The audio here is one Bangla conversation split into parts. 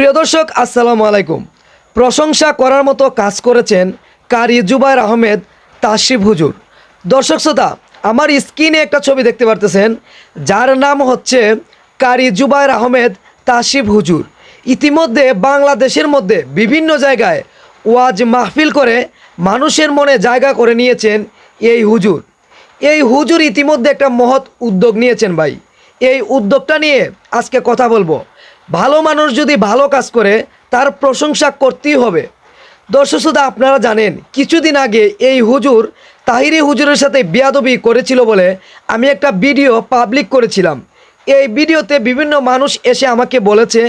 প্রিয় দর্শক, আসসালামু আলাইকুম। প্রশংসা করার মতো কাজ করেছেন কারি জুবাইর আহমেদ তাশিফ হুজুর। দর্শক শ্রোতা, আমার স্ক্রিনে একটা ছবি দেখতে পারতেছেন, যার নাম হচ্ছে কারি জুবাইর আহমেদ তাশিফ হুজুর। ইতিমধ্যে বাংলাদেশের মধ্যে বিভিন্ন জায়গায় ওয়াজ মাহফিল করে মানুষের মনে জায়গা করে নিয়েছেন এই হুজুর। এই হুজুর ইতিমধ্যে একটা মহৎ উদ্যোগ নিয়েছেন ভাই। এই উদ্যোগটা নিয়ে আজকে কথা বলব। ভালো মানুষ যদি ভালো কাজ করে, তার প্রশংসা করতেই হবে। দর্শক শ্রোতা, আপনারা জানেন, কিছুদিন আগে এই হুজুর তাহিরি হুজুরের সাথে বিয়াদবি করেছিল বলে আমি একটা ভিডিও পাবলিক করেছিলাম। এই ভিডিওতে বিভিন্ন মানুষ এসে আমাকে বলেছে,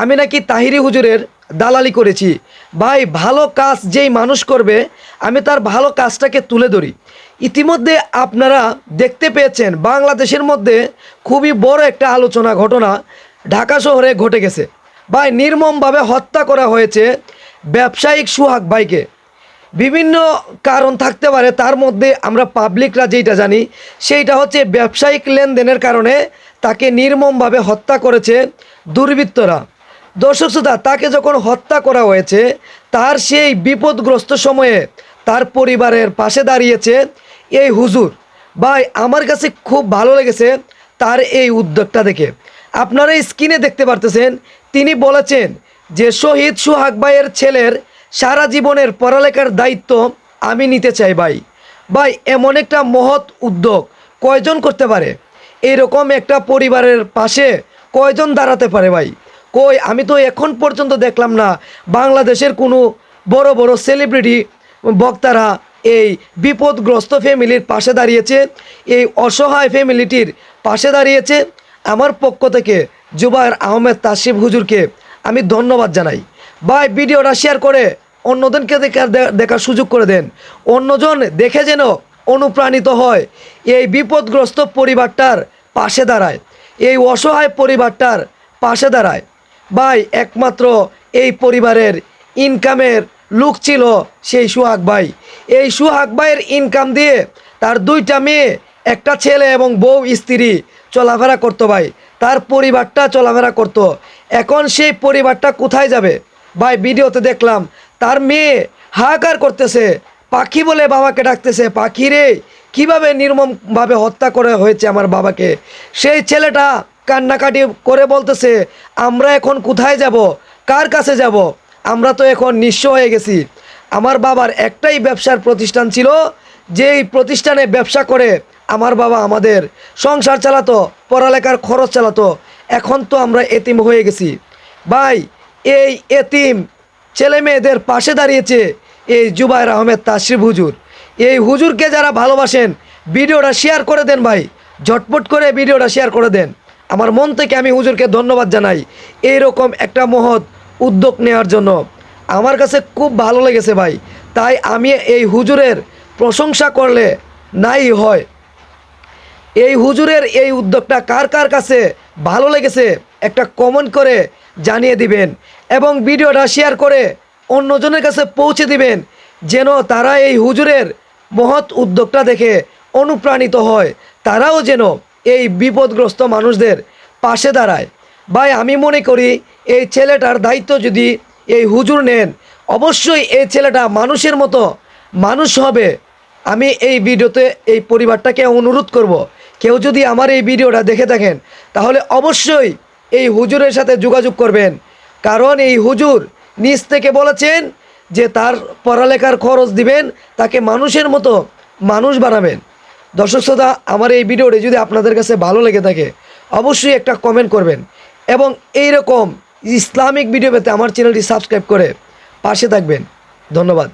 আমি নাকি তাহিরি হুজুরের দালালি করেছি। ভাই, ভালো কাজ যেই মানুষ করবে, আমি তার ভালো কাজটাকে তুলে ধরি। ইতিমধ্যে আপনারা দেখতে পেয়েছেন, বাংলাদেশের মধ্যে খুবই বড় একটা আলোচনা ঘটনা। ঢাকা শহরে ঘটে গেছে। ভাই, নির্মমভাবে হত্যা করা হয়েছে ব্যবসায়িক সুহাগ ভাইকে। বিভিন্ন কারণ থাকতে পারে, তার মধ্যে আমরা পাবলিকরা যেইটা জানি, সেইটা হচ্ছে ব্যবসায়িক লেনদেনের কারণে তাকে নির্মমভাবে হত্যা করেছে দুর্বৃত্তরা। দর্শক শ্রোতা, তাকে যখন হত্যা করা হয়েছে, তার সেই বিপদগ্রস্ত সময়ে তার পরিবারের পাশে দাঁড়িয়েছে এই হুজুর। ভাই, আমার কাছে খুব ভালো লেগেছে তার এই উদ্যোগটা দেখে। আপনারা স্ক্রিনে দেখতে পারতেছেন, তিনি বলেছেন যে শহীদ সুহাগ ভাইয়ের ছেলের সারা জীবনের পড়ালেখার দায়িত্ব আমি নিতে চাই ভাই। ভাই, এমন একটা মহৎ উদ্যোগ কয়জন করতে পারে? এরকম একটা পরিবারের পাশে কয়জন দাঁড়াতে পারে ভাই? কই, আমি তো এখন পর্যন্ত দেখলাম না বাংলাদেশের কোনো বড় বড় সেলিব্রিটি বক্তারা এই বিপদগ্রস্ত ফ্যামিলির পাশে দাঁড়িয়েছে, এই অসহায় ফ্যামিলিটির পাশে দাঁড়িয়েছে আমার পক্ষ থেকে জুবায়ের আহমেদ তাসিফ হুজুরকে আমি ধন্যবাদ জানাই। ভাই, ভিডিওটা শেয়ার করে অন্যজনকে দেখার দেখার সুযোগ করে দেন। অন্যজন দেখে যেন অনুপ্রাণিত হয় এই বিপদগ্রস্ত পরিবারটার পাশে দাঁড়ায়, এই অসহায় পরিবারটার পাশে দাঁড়ায়। ভাই, একমাত্র এই পরিবারের ইনকামের লুক ছিল সেই সুহাগ ভাই। এই সুহাগ ভাইয়ের ইনকাম দিয়ে তার দুইটা মেয়ে, একটা ছেলে এবং বউ, স্ত্রী চলাফেরা করতো ভাই। তার পরিবারটা চলাফেরা করতো। এখন সেই পরিবারটা কোথায় যাবে? ভাই, ভিডিওতে দেখলাম, তার মেয়ে হাহাকার করতেছে। পাখি বলে বাবাকে ডাকতেছে। পাখি রে, কীভাবে নির্মমভাবে হত্যা করে হয়েছে আমার বাবাকে? সেই ছেলেটা কান্নাকাটি করে বলতেছে, আমরা এখন কোথায় যাব? কার কাছে যাব? আমরা তো এখন নিঃস্ব হয়ে গেছি। আমার বাবার একটাই ব্যবসার প্রতিষ্ঠান ছিল, যেই প্রতিষ্ঠানে ব্যবসা করে আমার বাবা আমাদের সংসার চালাতো, পড়ালেখার খরচ চালাতো। এখন তো আমরা এতিম হয়ে গেছি। ভাই, এই এতিম ছেলে মেয়েদের পাশে দাঁড়িয়েছে এই জুবাইর আহমেদ তাশরিফ হুজুর। এই হুজুরকে যারা ভালোবাসেন, ভিডিওটা শেয়ার করে দেন ভাই। ঝটপট করে ভিডিওটা শেয়ার করে দেন। আমার মন থেকে আমি হুজুরকে ধন্যবাদ জানাই। এইরকম একটা মহৎ উদ্যোগ নেওয়ার জন্য। আমার কাছে খুব ভালো লেগেছে ভাই। তাই আমি এই হুজুরের প্রশংসা করলে নাই হয়। এই হুজুরের এই উদ্যোগটা কার কার কাছে ভালো লেগেছে একটা কমেন্ট করে জানিয়ে দিবেন এবং ভিডিওটা শেয়ার করে অন্যজনের কাছে পৌঁছে দিবেন, যেন তারা এই হুজুরের মহৎ উদ্যোগটা দেখে অনুপ্রাণিত হয়। তারাও যেন এই বিপদগ্রস্ত মানুষদের পাশে দাঁড়ায়। ভাই, আমি মনে করি এই ছেলেটার দায়িত্ব যদি এই হুজুর নেন, অবশ্যই এই ছেলেটা মানুষের মতো মানুষ হবে। আমি এই ভিডিওতে এই পরিবারটাকে অনুরোধ করব। কেউ যদি আমার এই ভিডিওটা দেখে থাকেন, তাহলে অবশ্যই এই হুজুরের সাথে যোগাযোগ করবেন। কারণ এই হুজুর নিজ থেকে বলেছেন যে তার পড়ালেখার খরচ দিবেন, তাকে মানুষের মতো মানুষ বানাবেন। দর্শক শ্রোতা, আমার এই ভিডিওটি যদি আপনাদের কাছে ভালো লেগে থাকে, অবশ্যই একটা কমেন্ট করবেন এবং এই রকম ইসলামিক ভিডিও পেতে আমার চ্যানেলটি সাবস্ক্রাইব করে পাশে থাকবেন। ধন্যবাদ।